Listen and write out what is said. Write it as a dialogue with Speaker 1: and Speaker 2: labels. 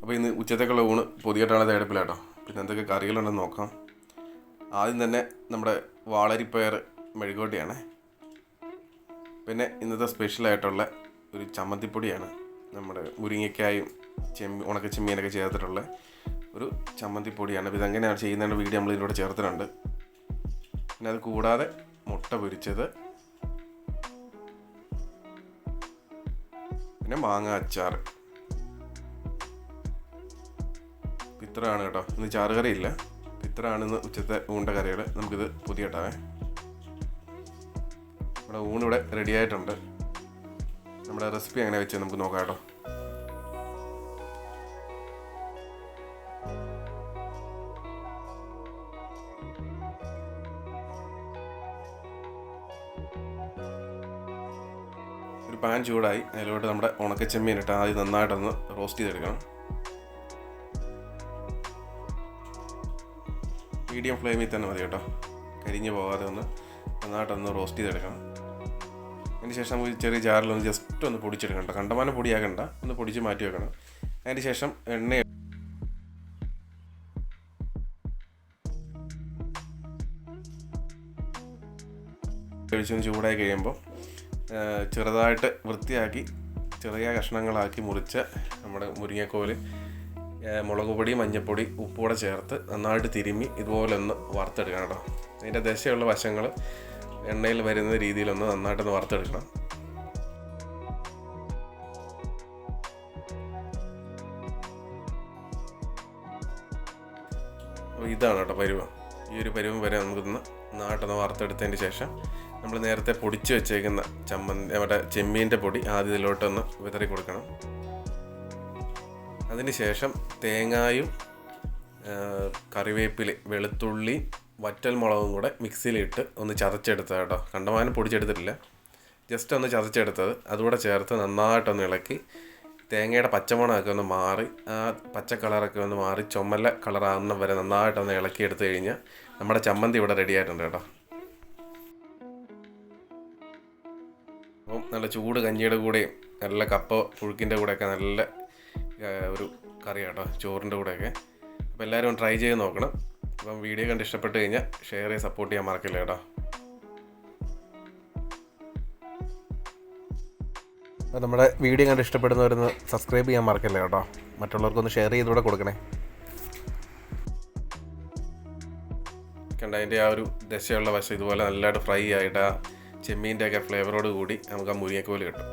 Speaker 1: അപ്പോൾ ഇന്ന് ഉച്ചത്തേക്കുള്ള ഊണ് പൊതിയായിട്ടാണ് തേടപ്പിലാട്ടോ പിന്നെ എന്തൊക്കെ കറികളുണ്ടെന്ന് നോക്കാം. ആദ്യം തന്നെ നമ്മുടെ വാളരിപ്പയർ മെഴുകോട്ടിയാണ് പിന്നെ ഇന്നത്തെ സ്പെഷ്യലായിട്ടുള്ള ഒരു ചമ്മന്തിപ്പൊടിയാണ് നമ്മുടെ മുരിങ്ങയ്ക്കായും ചെമ്മി ഉണക്ക ചെമ്മീനൊക്കെ ചേർത്തിട്ടുള്ള ഒരു ചമ്മന്തിപ്പൊടിയാണ്. അപ്പോൾ ഇതെങ്ങനെയാണ് ചെയ്യുന്നതിന്റെ വീഡിയോ നമ്മൾ ഇതിലൂടെ ചേർത്തിട്ടുണ്ട്. പിന്നെ അത് കൂടാതെ മുട്ട പൊരിച്ചത്. പിന്നെ മാങ്ങ അച്ചാർ ഇത്രയാണ് കേട്ടോ. ഇന്ന് ചാറുകറി ഇല്ല ഇത്രയാണ് ഇന്ന് ഉച്ചത്തെ ഊണ്ട കറികൾ. നമുക്കിത് പുതിയ കേട്ടാവേ നമ്മുടെ ഊണിവിടെ റെഡി ആയിട്ടുണ്ട്. നമ്മുടെ റെസിപ്പി എങ്ങനെ വെച്ച് നമുക്ക് നോക്കാം കേട്ടോ. ഒരു പാൻ ചൂടായി. അതിലോട്ട് നമ്മുടെ ഉണക്കച്ചെമ്മീൻ ഇട്ട് ആദ്യം നന്നായിട്ടൊന്ന് റോസ്റ്റ് ചെയ്തെടുക്കണം. മീഡിയം ഫ്ലെയിമിൽ തന്നെ മതി കേട്ടോ. കരിഞ്ഞു പോകാതെ ഒന്ന് നന്നായിട്ടൊന്ന് റോസ്റ്റ് ചെയ്തെടുക്കണം. അതിന് ശേഷം നമുക്ക് ചെറിയ ജാറിലൊന്ന് ജസ്റ്റ് ഒന്ന് പൊടിച്ചെടുക്കണം കേട്ടോ. കണ്ടമാനം പൊടിയാക്കണ്ട. ഒന്ന് പൊടിച്ച് മാറ്റി വെക്കണം. അതിന് ശേഷം എണ്ണ ഒഴിച്ചൊന്ന് ചൂടായി കഴിയുമ്പോൾ ചെറുതായിട്ട് വൃത്തിയാക്കി ചെറിയ കഷ്ണങ്ങളാക്കി മുറിച്ച് നമ്മുടെ മുരിങ്ങക്കോൽ മുളക് പൊടി മഞ്ഞൾപ്പൊടി ഉപ്പൂടെ ചേർത്ത് നന്നായിട്ട് തിരുമ്മി ഇതുപോലെ ഒന്ന് വറുത്തെടുക്കണം കേട്ടോ. അതിന്റെ ദശയുള്ള വശങ്ങൾ എണ്ണയിൽ വരുന്ന രീതിയിലൊന്ന് നന്നായിട്ടൊന്ന് വറുത്തെടുക്കണം. ഇതാണ് കേട്ടോ പരുവം. ഈ ഒരു പരുവം വരെ നമുക്കൊന്ന് നാട്ടൊന്ന് വറുത്തെടുത്തതിന് ശേഷം നമ്മൾ നേരത്തെ പൊടിച്ച് വെച്ചേക്കുന്ന ചമ്മന്തി നമ്മുടെ ചെമ്മീന്റെ പൊടി ആദ്യം ഇതിലോട്ടൊന്ന് വിതറി കൊടുക്കണം. അതിന് ശേഷം തേങ്ങായും കറിവേപ്പില വെളുത്തുള്ളി വറ്റൽ മുളകും കൂടെ മിക്സിയിലിട്ട് ഒന്ന് ചതച്ചെടുത്തത് കേട്ടോ. കണ്ടമാനം പൊടിച്ചെടുത്തിട്ടില്ല. ജസ്റ്റ് ഒന്ന് ചതച്ചെടുത്തത്. അതുകൂടെ ചേർത്ത് നന്നായിട്ടൊന്ന് ഇളക്കി തേങ്ങയുടെ പച്ചമണമൊക്കെ ഒന്ന് മാറി ആ പച്ച കളറൊക്കെ ഒന്ന് മാറി ചുമല കളറാകുന്ന വരെ നന്നായിട്ടൊന്ന് ഇളക്കി എടുത്തു കഴിഞ്ഞാൽ നമ്മുടെ ചമ്മന്തി ഇവിടെ റെഡി ആയിട്ടുണ്ട് കേട്ടോ. അപ്പം നല്ല ചൂട് കഞ്ഞിയുടെ കൂടെയും നല്ല കപ്പ പുഴുക്കിന്റെ കൂടെയൊക്കെ നല്ല ഒരു കറി കേട്ടോ ചോറിന്റെ കൂടെയൊക്കെ. അപ്പോൾ എല്ലാവരും ട്രൈ ചെയ്ത് നോക്കണം. അപ്പം വീഡിയോ കണ്ട് ഇഷ്ടപ്പെട്ട് കഴിഞ്ഞാൽ ഷെയർ ചെയ്ത് സപ്പോർട്ട് ചെയ്യാൻ മറക്കില്ല കേട്ടോ? അപ്പോൾ നമ്മുടെ വീഡിയോ കണ്ട് ഇഷ്ടപ്പെടുന്നവരൊന്ന് സബ്സ്ക്രൈബ് ചെയ്യാൻ മറക്കില്ല കേട്ടോ? മറ്റുള്ളവർക്കൊന്ന് ഷെയർ ചെയ്തുകൂടെ കൊടുക്കണേ. കണ്ട അതിന്റെ ആ ഒരു ദശയുള്ള വശം ഇതുപോലെ നല്ലതായിട്ട് ഫ്രൈ ആയിട്ട് ആ ചെമ്മീന്റെ ഒക്കെ ഫ്ലേവറോട് കൂടി നമുക്ക് ആ മുരിങ്ങക്കോൽ കിട്ടും.